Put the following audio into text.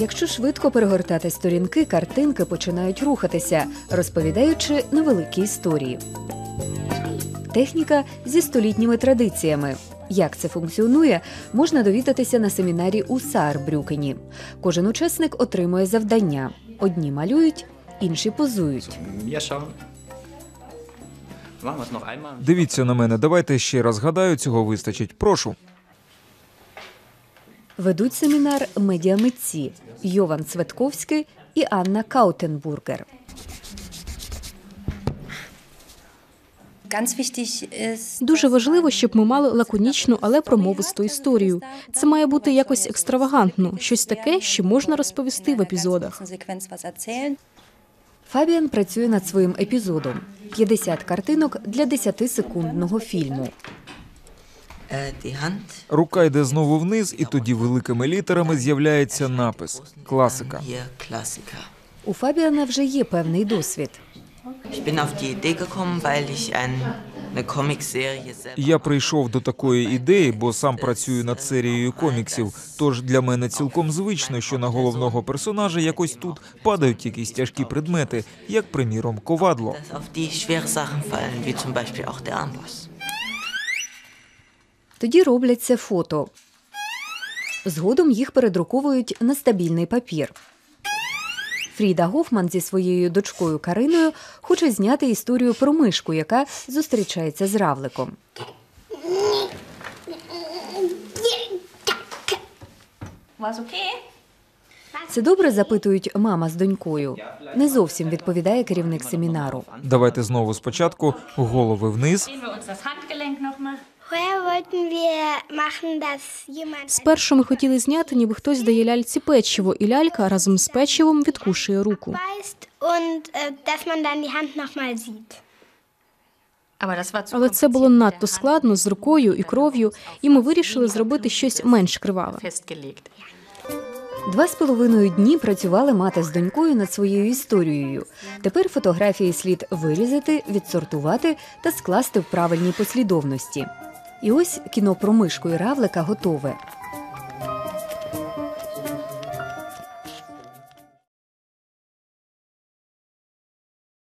Якщо швидко перегортати сторінки, картинки починають рухатися, розповідаючи невеликі історії. Техніка зі столітніми традиціями. Як це функціонує, можна довідатися на семінарі у Саарбрюкені. Кожен учасник отримує завдання: одні малюють, інші позують. Дивіться на мене, давайте ще раз гадаю, цього вистачить. Прошу. Ведуть семінар медіамитці Йован Цветковський і Анна Каутенбургер. Дуже важливо, щоб ми мали лаконічну, але промовисту історію. Це має бути якось екстравагантно, щось таке, що можна розповісти в епізодах. Фабіан працює над своїм епізодом 50 картинок для 10-секундного фільму. Äh. Рука йде знову вниз, і тоді великими літерами з'являється напис Класика. У Фабіана вже є певний досвід. Я прийшов до такої ідеї, бо сам працюю над серією коміксів. Тож для мене цілком звично, що на головного персонажа якось тут падають якісь тяжкі предмети, як приміром ковадло. Тоді роблять це фото. Згодом їх передруковують на стабільний папір. Фріда Гофман зі своєю дочкою Кариною хоче зняти історію про мишку, яка зустрічається з равликом. Це добре запитують мама з донькою. Не зовсім відповідає керівник семінару. Давайте знову спочатку голови вниз. Спершу ми хотіли зняти, ніби хтось дає ляльці печиво, і лялька разом з печивом відкушує руку. äh, Але це було надто складно з рукою і кров'ю, і ми вирішили зробити щось менш криваве. Два з половиною дні працювали мати з донькою над своєю історією. Тепер фотографії слід вирізати, відсортувати та скласти в правильній послідовності. І ось кіно про мишку і равлика готове.